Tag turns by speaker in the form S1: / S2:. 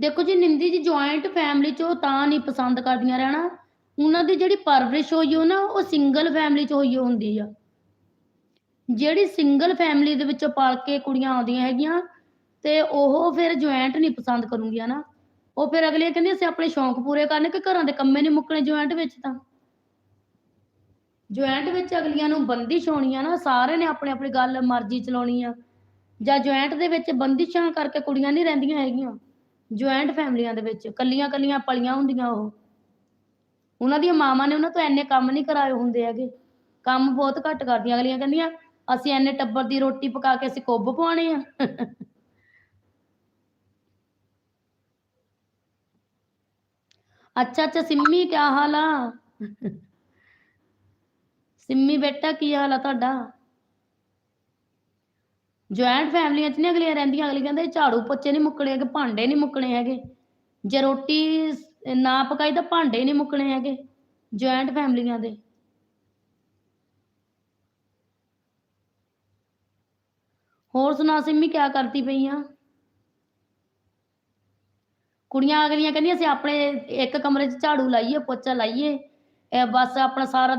S1: ਦੇਖੋ ਜੀ ਨਿੰਦੀ ਜੀ ਜੁਆਇੰਟ ਫੈਮਿਲੀ 'ਚ ਉਹ ਤਾਂ ਨਹੀਂ ਪਸੰਦ ਕਰਦੀਆਂ ਰਹਿਣਾ, ਉਹਨਾਂ ਦੀ ਜਿਹੜੀ ਪਰਵਰਿਸ਼ ਹੋਈ ਉਹ ਨਾ ਉਹ ਸਿੰਗਲ ਫੈਮਿਲੀ 'ਚ ਹੋਈ ਹੁੰਦੀ ਆ। ਜਿਹੜੀ ਸਿੰਗਲ ਫੈਮਿਲੀ ਦੇ ਵਿੱਚੋਂ ਪਲ ਕੇ ਕੁੜੀਆਂ ਆਉਂਦੀਆਂ ਹੈਗੀਆਂ, ਤੇ ਉਹ ਫਿਰ ਜੁਆਇੰਟ ਨਹੀਂ ਪਸੰਦ ਕਰੂੰਗੀਆਂ ਨਾ। ਉਹ ਫਿਰ ਅਗਲੀਆਂ ਕਹਿੰਦੀਆਂ ਅਸੀਂ ਆਪਣੇ ਸ਼ੌਂਕ ਪੂਰੇ ਕਰਨੇ ਕਿ ਘਰਾਂ ਦੇ ਕੰਮੇ ਨਹੀਂ ਮੁੱਕਣੇ ਜੁਆਇੰਟ ਵਿੱਚ ਤਾਂ। ਜੁਆਇੰਟ ਵਿੱਚ ਅਗਲੀਆਂ ਨੂੰ ਬੰਦਿਸ਼ ਹੋਣੀ ਆ ਨਾ, ਸਾਰਿਆਂ ਨੇ ਆਪਣੀ-ਆਪਣੀ ਗੱਲ ਮਰਜ਼ੀ ਚਲਾਉਣੀ ਆ, ਜਾਂ ਜੁਆਇੰਟ ਦੇ ਵਿੱਚ ਬੰਦਿਸ਼ਾਂ ਕਰਕੇ ਕੁੜੀਆਂ ਨਹੀਂ ਰਹਿੰਦੀਆਂ ਹੈਗੀਆਂ, ਜੁਆਇੰਟ ਫੈਮਲੀਆਂ ਦੇ ਵਿੱਚ ਕੱਲੀਆਂ-ਕੱਲੀਆਂ ਪਲੀਆਂ ਹੁੰਦੀਆਂ ਉਹ। ਉਹਨਾਂ ਦੀਆਂ ਮਾਵਾਂ ਨੇ ਉਹਨਾਂ ਤੋਂ ਇੰਨੇ ਕੰਮ ਨਹੀਂ ਕਰਾਏ ਹੁੰਦੇ ਹੈਗੇ, ਕੰਮ ਬਹੁਤ ਘੱਟ ਕਰਦੀਆਂ ਅਗਲੀਆਂ ਕਹਿੰਦੀਆਂ ਅਸੀਂ ਇੰਨੇ ਟੱਬਰ ਦੀ ਰੋਟੀ ਪਕਾ ਕੇ ਅਸੀਂ ਕੁੱਬ ਪਾਉਣੇ ਆ। ਅੱਛਾ, ਅੱਛਾ ਸਿੰਮੀ ਕਿਆ ਹਾਲ ਆ? ਸਿੰਮੀ ਬੇਟਾ ਕੀ ਹਾਲ ਆ ਤੁਹਾਡਾ? ਜੁਆਇੰਟ ਫੈਮਲੀਆਂ 'ਚ ਨੀ ਅਗਲੀਆਂ ਰਹਿੰਦੀਆਂ, ਅਗਲੀ ਕਹਿੰਦੇ ਝਾੜੂ ਪੋਚੇ ਨਹੀਂ ਮੁੱਕਣੇ ਹੈਗੇ, ਭਾਂਡੇ ਨਹੀਂ ਮੁੱਕਣੇ ਹੈਗੇ। ਜੇ ਰੋਟੀ ਨਾ ਪਕਾਈ ਤਾਂ ਭਾਂਡੇ ਨਹੀਂ ਮੁੱਕਣੇ ਹੈਗੇ, ਜੁਆਇੰਟ ਫੈਮਲੀਆਂ ਦੇ। ਹੋਰ ਸੁਣਾ ਸਿੰਮੀ ਕਿਆ ਕਰਦੀ ਪਈ ਆਂ? ਕੁੜੀਆਂ ਅਗਲੀਆਂ ਕਹਿੰਦੀਆਂ ਅਸੀਂ ਆਪਣੇ ਇੱਕ ਕਮਰੇ 'ਚ ਝਾੜੂ ਲਾਈਏ, ਪੋਚਾ ਲਾਈਏ, ਇਹ ਬਸ ਆਪਣਾ ਸਾਰਾ